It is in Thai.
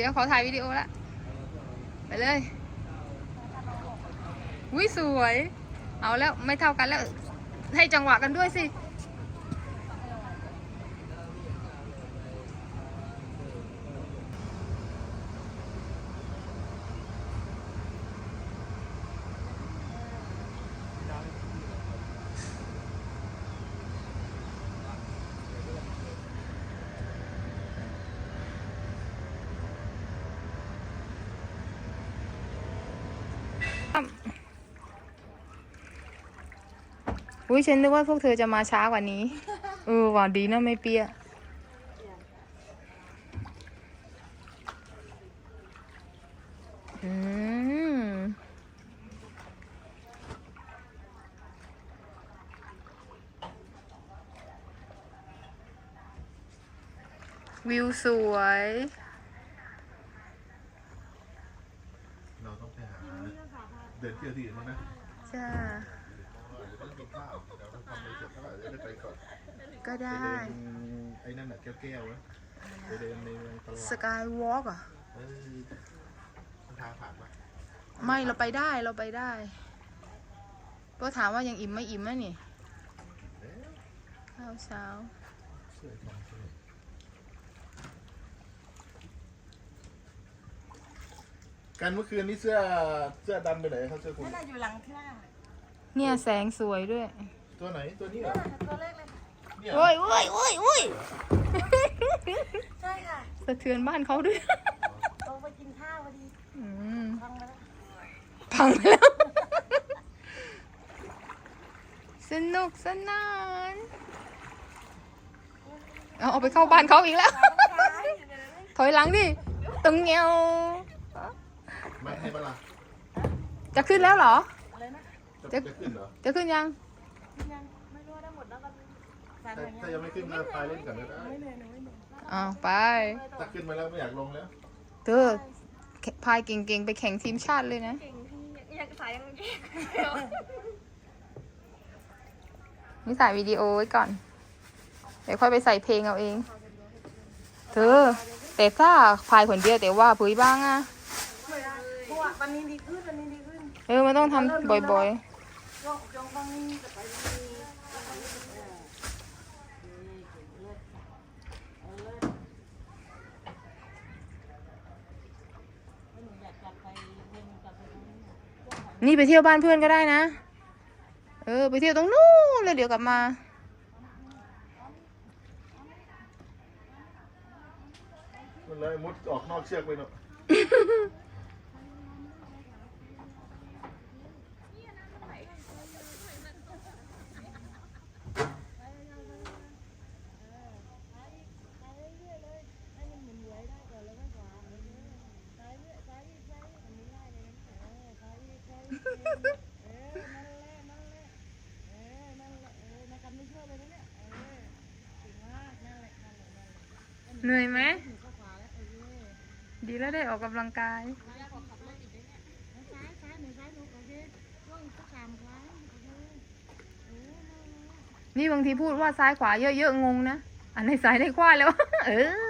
ดี๋ยวขอถ่ายวิดีโอละ ไปเลยวิสวย เอาแล้วไม่เท่ากันแล้ว ให้จังหวะกันด้วยสิ อุ้ยฉันนึกว่าพวกเธอจะมาช้ากว่านี้ เออหวานดีนะไม่เปียกอืมวิวสวย เราต้องไปหา เดินเที่ยวที่อื่นบ้างนะจ้าเดี๋ยวต้องกินข้าวเดี๋ยวเราทำไปเสร็จแล้วเดี๋ยวจะไปก่อนก็ไปได้ เดินไอ้นั่นน่ะแก้วๆนะไปเดินในเมืองตลาสดกายวอล์กอะเออมันทางผ่านปะไม่เราไปได้เราไปได้ ก็ถามว่ายังอิ่มไม่อิ่มนะนี่เอ๊ะข้าวเช้าเสื้อของเสื้อ กันเมื่อคืนนี้เสื้อเสื้อดำไปไหนครับเสื้อคุณ นั่นน่ะอยู่หลังที่หน้าเนี่ยแสงสวยด้วย ตัวไหนตัวนี้เหรอตัวเลขเลยค่ะเนี่ยเหรโอ้อยโอ้ยโอ้ยโอ้ยใช่ค่ะสะเทือนบ้านเขาด้วย โตไปกินข้าวพอดีอืมฟังมาแล้วพังไปแล้ว สนุกสนาน เอาเอาไปเข้าบ้านเขาอีกแล้ว ถอยหลังดิตึงเงียว ไม่ให้เวลาจะขึ้นแล้วเหรอ อะไรนะจะจะขึ้นเหรอจะขึ้นยัง ยังไม่รู้ว่าได้หมดแล้วกันสามถ้าอย่างถ้ายังไม่ขึ้นก็พายเล่นก่อนก็ได้ไม่เหนื่อยหนูไม่เหนื่อยอ้าวไป ถ้าขึ้นมาแล้วไม่อยากลงแล้วเธอพายเก่งๆ ไปแข่งทีมชาติเลยนะ เก่งพี่ยังสายยังเก่งนี่ถ่ายวิดีโอไว้ก่อน เดี๋ยวค่อยไปใส่เพลงเอาเอง เธอ แต่ถ้าพายคนเดียวแต่ว่าผุยบ้างอะ ไม่ได้เพราะ ว่าวันนี้ดีขึ้นวันนี้ดีขึ้นเออมันต้องทำบ่อยยกยกบางนี้จะไปบางนี้แล้วก็นี่เออนี่เก่งเลิศค่ะเออเลิศแล้วหนูอยากจะไปเรียนกับไปตรงนี้น่ะๆ นี่ไปเที่ยวบ้านเพื่อนก็ได้นะ เออ ไปเที่ยวตรงนู้นแล้วเดี๋ยวกลับมา มันเลยมุดออกนอกเชือกไปเนาะ เหนื่อยไหม ดีแล้วได้ออกกำลังกาย นี่บางทีพูดว่าซ้ายขวาเยอะๆงงนะ อันไหนซ้ายไหนขวาแล้ว เออ